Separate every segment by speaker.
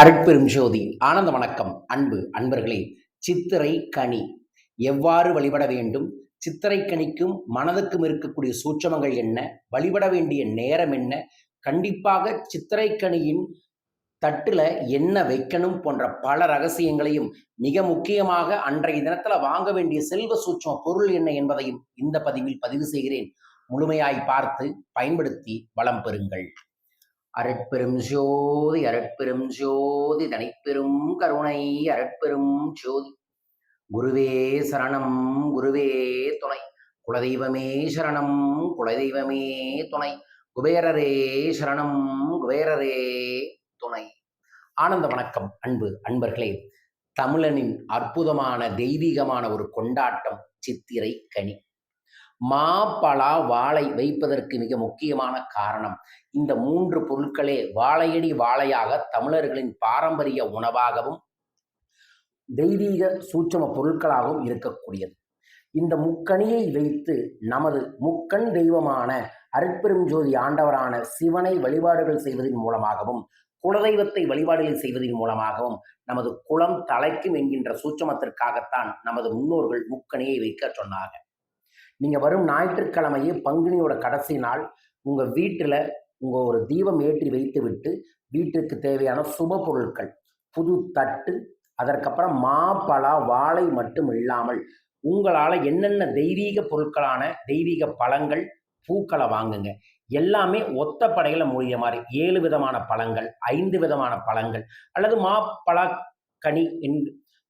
Speaker 1: அருட்பெரும் ஜோதி ஆனந்த வணக்கம். அன்பு அன்பர்களே சித்திரை கனி. எவ்வாறு வழிபட வேண்டும்? சித்திரை கனிக்கும் மனதுக்கும் இருக்கக்கூடிய சூட்சமங்கள் என்ன? வழிபட வேண்டிய நேரம் என்ன? கண்டிப்பாக சித்திரை கனியின் தட்டுல என்ன வைக்கணும் போன்ற பல ரகசியங்களையும் மிக முக்கியமாக அன்றைய தினத்துல வாங்க வேண்டிய செல்வ சூட்சம பொருள் என்ன என்பதையும் இந்த பதிவில் பதிவு செய்கிறேன். முழுமையாய் பார்த்து பயன்படுத்தி வளம் பெறுங்கள். அரட்பெரும் ஜோதி அரட்பெரும் ஜோதி தனிப்பெரும் கருணை அரட்பெரும் ஜோதி. குருவே சரணம் குருவே துணை. குலதெய்வமே சரணம் குலதெய்வமே துணை. குபேரரே சரணம் குபேரரே துணை. ஆனந்த வணக்கம் அன்பு அன்பர்களே. தமிழனின் அற்புதமான தெய்வீகமான ஒரு கொண்டாட்டம் சித்திரை கனி. மா வாழை வைப்பதற்கு மிக முக்கியமான காரணம். இந்த மூன்று பொருட்களே வாழையடி வாழையாக தமிழர்களின் பாரம்பரிய உணவாகவும் தெய்வீக சூட்சம பொருட்களாகவும் இருக்கக்கூடியது. இந்த முக்கணியை வைத்து நமது முக்கண் தெய்வமான அருட்பெரும் ஜோதி ஆண்டவரான சிவனை வழிபாடுகள் செய்வதன் மூலமாகவும் குலதெய்வத்தை வழிபாடுகள் செய்வதன் மூலமாகவும் நமது குளம் தலைக்கும் என்கின்ற சூட்சமத்திற்காகத்தான் நமது முன்னோர்கள் முக்கணியை வைக்க சொன்னார்கள். நீங்கள் வரும் ஞாயிற்றுக்கிழமையே பங்குனியோட கடைசி நாள். உங்கள் வீட்டில் உங்கள் ஒரு தீபம் ஏற்றி வைத்து விட்டு வீட்டுக்கு தேவையான சுப பொருட்கள் புது தட்டு அதற்கப்புறம் மாப்பழா வாழை மட்டும் இல்லாமல் உங்களால் என்னென்ன தெய்வீக பொருட்களான தெய்வீக பழங்கள் பூக்களை வாங்குங்க. எல்லாமே ஒத்த படையில் மூழ்கிய மாதிரி. ஏழு விதமான பழங்கள் ஐந்து விதமான பழங்கள் அல்லது மாப்பழக்கனி என்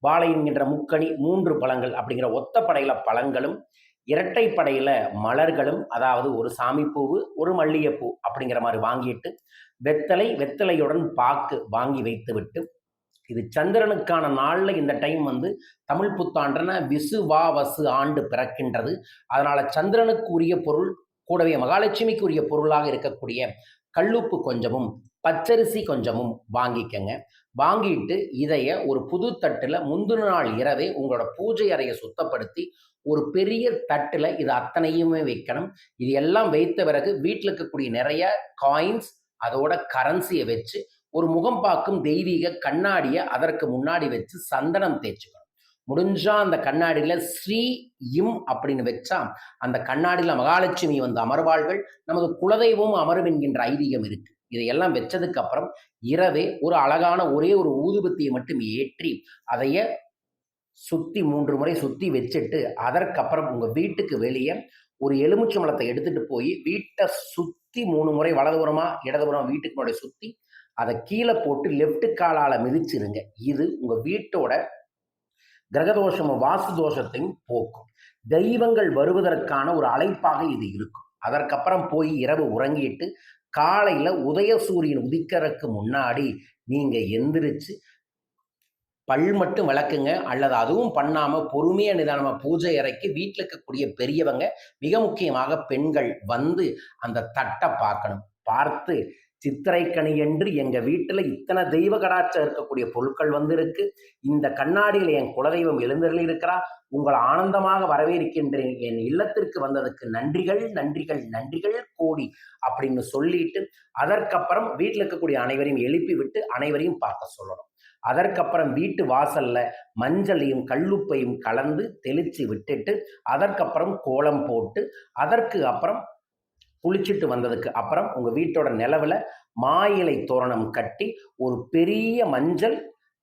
Speaker 1: வாழை என்கின்ற முக்கனி மூன்று பழங்கள் அப்படிங்கிற ஒத்த படையில் பழங்களும் இரட்டைப்படையில் மலர்களும் அதாவது ஒரு சாமி பூவு ஒரு மல்லிகைப்பூ அப்படிங்கிற மாதிரி வாங்கிட்டு வெத்தலை வெத்தலையுடன் பாக்கு வாங்கி வைத்து விட்டு இது சந்திரனுக்கான நாளில் இந்த டைம் வந்து தமிழ் புத்தாண்டுன விசுவாவசு ஆண்டு பிறக்கின்றது. அதனால் சந்திரனுக்கு உரிய பொருள் கூடவே மகாலட்சுமிக்குரிய பொருளாக இருக்கக்கூடிய கல்லுப்பு கொஞ்சமும் பச்சரிசி கொஞ்சமும் வாங்கிக்கங்க. வாங்கிட்டு இதைய ஒரு புது தட்டில் முந்தின நாள் இரவே உங்களோட பூஜை அறையை சுத்தப்படுத்தி ஒரு பெரிய தட்டில் இது அத்தனையுமே வைக்கணும். இது எல்லாம் வைத்த பிறகு வீட்டில் இருக்கக்கூடிய நிறைய காயின்ஸ் அதோட கரன்சியை வச்சு ஒரு முகம் பார்க்கும் தெய்வீக கண்ணாடியை அதற்கு முன்னாடி வச்சு சந்தனம் தேய்ச்சிக்கணும். முடிஞ்சா அந்த கண்ணாடியில ஸ்ரீ இம் அப்படின்னு வச்சா அந்த கண்ணாடியில மகாலட்சுமி வந்து அமர்வாள்கள் நமது குலதெய்வம் அமரும் என்கின்ற ஐதீகம் இருக்கு. இதையெல்லாம் வச்சதுக்கு அப்புறம் இரவே ஒரு அழகான ஒரே ஒரு ஊதுபத்தியை மட்டும் ஏற்றி அதைய சுற்றி மூன்று முறை சுற்றி வச்சுட்டு அதற்கப்புறம் உங்கள் வீட்டுக்கு வெளியே ஒரு எலுமிச்சம்பழத்தை எடுத்துட்டு போய் வீட்டை சுற்றி மூணு முறை வலதுபுறமா இடதுபுறமா வீட்டுக்கு முன்னாடி சுற்றி அதை கீழே போட்டு லெஃப்ட் காலால் மிதிச்சிருங்க. இது உங்கள் வீட்டோட கிரகதோஷமும் வாசு தோஷத்தையும் போக்கும். தெய்வங்கள் வருவதற்கான ஒரு அழைப்பாக இது இருக்கும். அதற்கப்புறம் போய் இரவு உறங்கிட்டு காலையில் உதய சூரியன் உதிக்கிறதுக்கு முன்னாடி நீங்கள் எந்திரிச்சு பல் மட்டும் விளக்குங்க. அல்லது அதுவும் பண்ணாமல் பொறுமையாக நிதானமாக பூஜை அறைக்கு வீட்டில் இருக்கக்கூடிய பெரியவங்க மிக முக்கியமாக பெண்கள் வந்து அந்த தட்டை பார்க்கணும். பார்த்து சித்திரைக்கனி என்று எங்கள் வீட்டில் இத்தனை தெய்வ கடாட்சம் இருக்கக்கூடிய பொருட்கள் வந்து இருக்கு இந்த கண்ணாடியில் என் குலதெய்வம் எழுந்தருளி இருக்கிறா. உங்கள் ஆனந்தமாக வரவேற்கின்றேன். என் இல்லத்திற்கு வந்ததுக்கு நன்றிகள் நன்றிகள் நன்றிகள் கோடி அப்படின்னு சொல்லிட்டு அதற்கப்புறம் வீட்டில் இருக்கக்கூடிய அனைவரையும் எழுப்பி விட்டு அனைவரையும் பார்க்க சொல்லணும். அதற்கப்புறம் வீட்டு வாசல்ல மஞ்சளையும் கல்லுப்பையும் கலந்து தெளிச்சு விட்டுட்டு அதற்கப்புறம் கோலம் போட்டு அதற்கு அப்புறம் குளிச்சுட்டு வந்ததுக்கு அப்புறம் உங்க வீட்டோட நிலவுல மா இலை தோரணம் கட்டி ஒரு பெரிய மஞ்சள்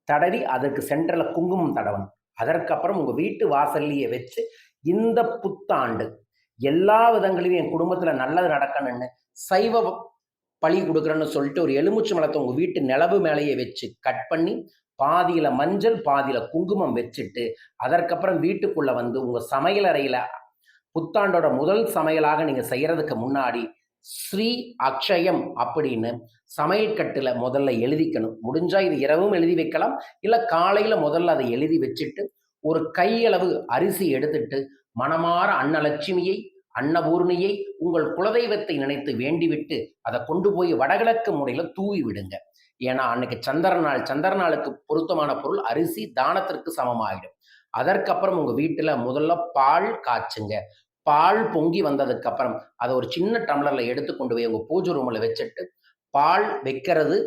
Speaker 1: தடவி அதற்கு சென்டர்ல குங்குமம் தடவணும் அதற்கப்புறம் உங்க வீட்டு வாசல்லையே வச்சு இந்த புத்தாண்டு எல்லா விதங்களிலும் என் குடும்பத்துல நல்லது நடக்கணும்னு சைவ பழி கொடுக்குறேன்னு சொல்லிட்டு ஒரு எலுமிச்சை மலத்தை உங்கள் வீட்டு நிலவு மேலேயே வச்சு கட் பண்ணி பாதியில் மஞ்சள் பாதியில் குங்குமம் வச்சுட்டு அதற்கப்புறம் வீட்டுக்குள்ளே வந்து உங்கள் சமையலறையில் புத்தாண்டோட முதல் சமையலாக நீங்கள் செய்கிறதுக்கு முன்னாடி ஸ்ரீ அக்ஷயம் அப்படின்னு சமையல் கட்டில் முதல்ல எழுதிக்கணும். முடிஞ்சால் இது இரவும் எழுதி வைக்கலாம். இல்லை காலையில் முதல்ல அதை எழுதி வச்சுட்டு ஒரு கையளவு அரிசி எடுத்துட்டு மனமாற அன்னலட்சுமியை அன்னபூர்ணியை உங்கள் குலதெய்வத்தை நினைத்து வேண்டிவிட்டு அதை கொண்டு போய் வடகிழக்கு முறையில் தூவி விடுங்க. ஏன்னா அன்னைக்கு சந்திர நாள் சந்திர நாளுக்கு பொருத்தமான பொருள் அரிசி தானத்திற்கு சமமாயிடும். அதற்கப்புறம் உங்கள் வீட்டில் முதல்ல பால் காய்ச்சுங்க. பால் பொங்கி வந்ததுக்கப்புறம் அதை ஒரு சின்ன டம்ளரில் எடுத்து கொண்டு போய் உங்கள் பூஜை ரூமில் வச்சுட்டு பால் வைக்கிறது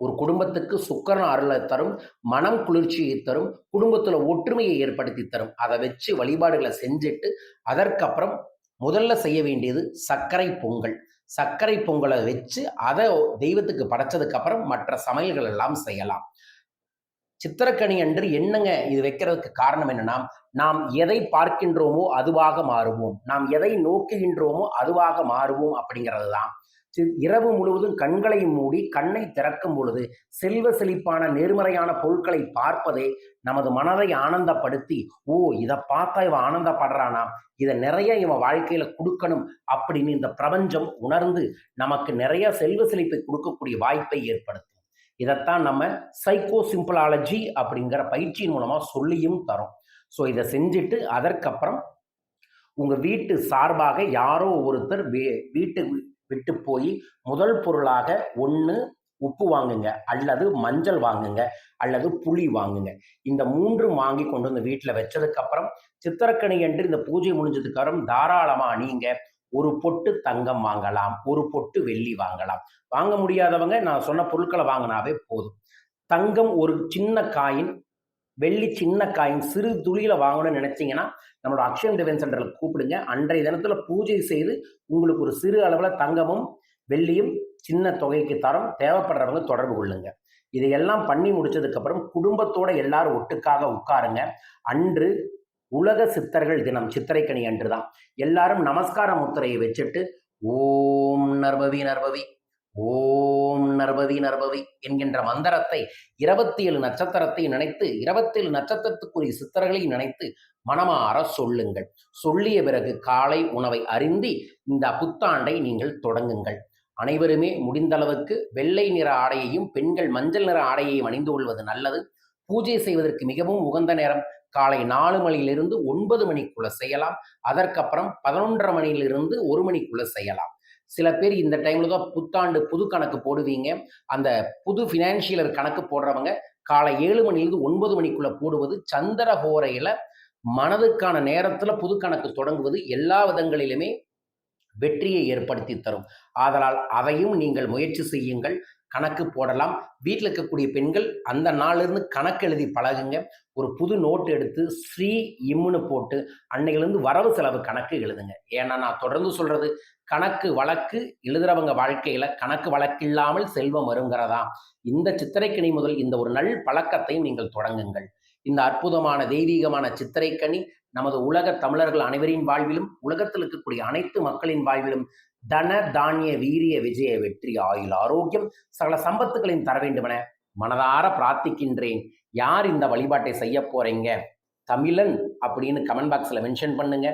Speaker 1: ஒரு குடும்பத்துக்கு சுக்கரன் அருளை தரும் மனம் குளிர்ச்சியை தரும் குடும்பத்தில் ஒற்றுமையை ஏற்படுத்தி தரும். அதை வச்சு வழிபாடுகளை செஞ்சுட்டு அதற்கப்புறம் முதல்ல செய்ய வேண்டியது சர்க்கரை பொங்கல். சர்க்கரை பொங்கலை வச்சு அதை தெய்வத்துக்கு படைச்சதுக்கு அப்புறம் மற்ற சமையல்கள் எல்லாம் செய்யலாம். சித்திரக்கனி அன்று என்னங்க இது வைக்கிறதுக்கு காரணம் என்னன்னா நாம் எதை பார்க்கின்றோமோ அதுவாக மாறுவோம். நாம் எதை நோக்குகின்றோமோ அதுவாக மாறுவோம் அப்படிங்கிறது தான் இரவு முழுவதும் கண்களை மூடி கண்ணை திறக்கும் பொழுது செல்வ செழிப்பான நேர்மறையான பொருட்களை பார்ப்பதே நமது மனதை ஆனந்தப்படுத்தி ஓ இதை பார்த்தா இவன் ஆனந்தப்படுறானா? இதை நிறைய இவன் வாழ்க்கையில கொடுக்கணும் அப்படின்னு இந்த பிரபஞ்சம் உணர்ந்து நமக்கு நிறைய செல்வ செழிப்பை கொடுக்கக்கூடிய வாய்ப்பை ஏற்படுத்தும். இதைத்தான் நம்ம சைக்கோ சிம்பிளாலஜி அப்படிங்கிற பயிற்சியின் மூலமாக சொல்லியும் தரோம். ஸோ இதை செஞ்சுட்டு அதற்கப்புறம் உங்கள் வீட்டு சார்பாக யாரோ ஒருத்தர் வீட்டு விட்டு போய் முதல் பொருளாக ஒன்று உப்பு வாங்குங்க அல்லது மஞ்சள் வாங்குங்க அல்லது புளி வாங்குங்க. இந்த மூன்றும் வாங்கி கொண்டு வந்து வீட்டில் வச்சதுக்கப்புறம் சித்திரக்கணி என்று இந்த பூஜை முடிஞ்சதுக்கப்புறம் தாராளமாக நீங்கள் ஒரு பொட்டு தங்கம் வாங்கலாம் ஒரு பொட்டு வெள்ளி வாங்கலாம். வாங்க முடியாதவங்க நான் சொன்ன பொருட்களை வாங்கினாவே போதும். தங்கம் ஒரு சின்ன காயின் வெள்ளி சின்ன காயின் சிறு துளியில வாங்கணும்னு நினைச்சீங்கன்னா நம்மளோட அக்ஷயம் டிவைன் சென்டரில் கூப்பிடுங்க. அன்றைய தினத்துல பூஜை செய்து உங்களுக்கு ஒரு சிறு அளவில் தங்கமும் வெள்ளியும் சின்ன தொகைக்கு தரம் தேவைப்படுறவங்க தொடர்பு கொள்ளுங்க. இதையெல்லாம் பண்ணி முடிச்சதுக்கப்புறம் குடும்பத்தோட எல்லாரும் ஒட்டுக்காக உட்காருங்க. அன்று உலக சித்தர்கள் தினம் சித்திரைக்கணி அன்று தான் எல்லாரும் நமஸ்கார முத்திரையை வச்சுட்டு ஓம் நர்பவி நர்பவி. ஓம் நர்பதி நர்பவி என்கின்ற மந்திரத்தை இருபத்தி ஏழு நட்சத்திரத்தை நினைத்து இருபத்தி ஏழு நட்சத்திரத்துக்குரிய சித்தர்களை நினைத்து மனமாற சொல்லுங்கள். சொல்லிய பிறகு காலை உணவை அறிந்து இந்த புத்தாண்டை நீங்கள் தொடங்குங்கள். அனைவருமே முடிந்தளவுக்கு வெள்ளை நிற ஆடையையும் பெண்கள் மஞ்சள் நிற ஆடையையும் அணிந்து கொள்வது நல்லது. பூஜை செய்வதற்கு மிகவும் உகந்த நேரம். காலை நாலு மணியிலிருந்து ஒன்பது மணிக்குள்ள செய்யலாம். அதற்கப்புறம் பதினொன்றரை மணியிலிருந்து ஒரு மணிக்குள்ள செய்யலாம். சில பேர் இந்த டைம்ல தான் புத்தாண்டு புது கணக்கு போடுவீங்க. அந்த புது ஃபினான்ஷியலர் கணக்கு போடுறவங்க காலை ஏழு மணிலிருந்து ஒன்பது மணிக்குள்ள போடுவது சந்திர ஹோரையில மனதுக்கான நேரத்துல புது கணக்கு தொடங்குவது எல்லா விதங்களிலுமே வெற்றியை ஏற்படுத்தி தரும். ஆதலால் அதையும் நீங்கள் முயற்சி செய்யுங்கள். கணக்கு போடலாம். வீட்டில் இருக்கக்கூடிய பெண்கள் அந்த நாளிலிருந்து கணக்கு எழுதி பழகுங்க. ஒரு புது நோட்டு எடுத்து ஸ்ரீ இம்முன்னு போட்டு அன்னையிலேருந்து வரவு செலவு கணக்கு எழுதுங்க. ஏன்னா நான் தொடர்ந்து சொல்கிறது கணக்கு வழக்கு எழுதுறவங்க வாழ்க்கையில கணக்கு வழக்கு இல்லாமல் செல்வம் வருங்கிறதா? இந்த சித்திரைக்கணி முதல் இந்த ஒரு நல் பழக்கத்தையும் நீங்கள் தொடங்குங்கள். இந்த அற்புதமான தெய்வீகமான சித்திரைக்கனி நமது உலக தமிழர்கள் அனைவரின் வாழ்விலும் உலகத்தில் இருக்கக்கூடிய அனைத்து மக்களின் வாழ்விலும் தன தானிய வீரிய விஜய வெற்றி ஆயுள் ஆரோக்கியம் சகல சம்பத்துகளையும் தர வேண்டுமென மனதார பிரார்த்திக்கின்றேன். யார் இந்த வழிபாட்டை செய்ய போறீங்க? தமிழன் அப்படின்னு கமெண்ட் பாக்ஸில் மென்ஷன் பண்ணுங்க.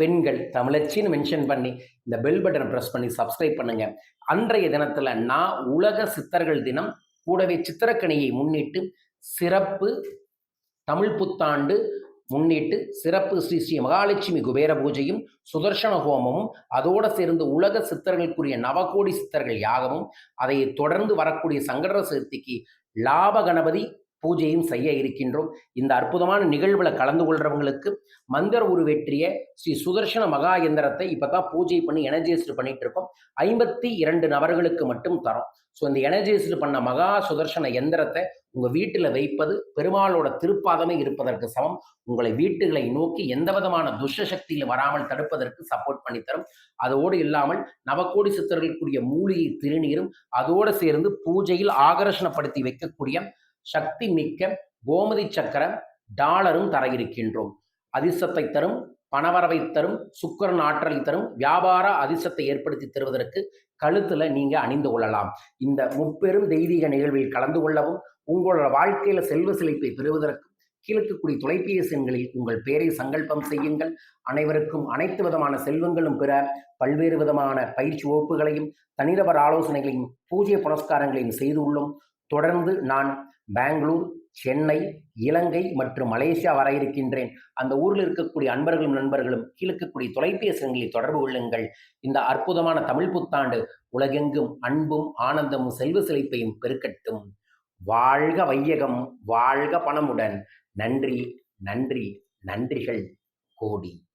Speaker 1: பெண்கள் தமிழச்சின்னு மென்ஷன் பண்ணி இந்த பெல் பட்டனை ப்ரெஸ் பண்ணி சப்ஸ்கிரைப் பண்ணுங்க. அன்றைய தினத்தில் நான் உலக சித்தர்கள் தினம் கூடவே சித்திரக்கணியை முன்னிட்டு சிறப்பு தமிழ் புத்தாண்டு முன்னிட்டு சிறப்பு ஸ்ரீ ஸ்ரீ மகாலட்சுமி குபேர பூஜையும் சுதர்சன ஹோமமும் அதோடு சேர்ந்து உலக சித்தர்களுக்குரிய நவகோடி சித்தர்கள் யாகமும் அதை தொடர்ந்து வரக்கூடிய சங்கட சதுர்த்திக்கு லாப கணபதி பூஜையும் செய்ய இருக்கின்றோம். இந்த அற்புதமான நிகழ்வில் கலந்து கொள்றவங்களுக்கு மந்திர உருவேற்றிய ஸ்ரீ சுதர்ஷன மகா எந்திரத்தை இப்போ தான் பூஜை பண்ணி எனர்ஜைஸ்டு பண்ணிட்டு இருக்கோம். ஐம்பத்தி இரண்டு நபர்களுக்கு மட்டும் தரோம். ஸோ இந்த எனர்ஜைஸ்டு பண்ண மகா சுதர்ஷன எந்திரத்தை உங்கள் வீட்டில் வைப்பது பெருமாளோட திருப்பாதமே இருப்பதற்கு சமம். உங்களை வீட்டுகளை நோக்கி எந்த விதமான துஷ்ட சக்தியில் வராமல் தடுப்பதற்கு சப்போர்ட் பண்ணித்தரும் அதோடு இல்லாமல் நவக்கோடி சித்தர்களுக்குரிய மூலிகை திருநீரும் அதோடு சேர்ந்து பூஜையில் ஆகர்ஷணப்படுத்தி வைக்கக்கூடிய சக்தி மிக்க கோமதி சக்கரம் டாலரும் தர இருக்கின்றோம் அதிர்ஷ்டத்தை தரும் பணவரவை தரும் சுக்கரன் ஆற்றலை தரும் வியாபார அதிர்ஷ்டத்தை ஏற்படுத்தி தருவதற்கு கழுத்துல நீங்க அணிந்து கொள்ளலாம். இந்த முப்பெரும் தெய்வீக நிகழ்வில் கலந்து கொள்ளவும் உங்களோட வாழ்க்கையில செல்வ செழிப்பை பெறுவதற்கு கீழக்கக்கூடிய தொலைபேசி எண்களில் உங்கள் பெயரை சங்கல்பம் செய்யுங்கள். அனைவருக்கும் அனைத்து விதமான செல்வங்களும் பெற பல்வேறு விதமான பயிற்சி வகுப்புகளையும் தனிநபர் ஆலோசனைகளையும் பூஜ்ய புனஸ்காரங்களையும் செய்துள்ளோம் தொடர்ந்து நான் பெங்களூர் சென்னை இலங்கை மற்றும் மலேசியா வர இருக்கின்றேன். அந்த ஊரில் இருக்கக்கூடிய அன்பர்களும் நண்பர்களும் கீழக்கக்கூடிய தொலைபேசி தொடர்பு கொள்ளுங்கள். இந்த அற்புதமான தமிழ் புத்தாண்டு உலகெங்கும் அன்பும் ஆனந்தமும் செல்வ செழிப்பையும் பெருக்கட்டும். வாழ்க வையகம் வாழ்க பணமுடன். நன்றி நன்றி நன்றிகள். கோடி.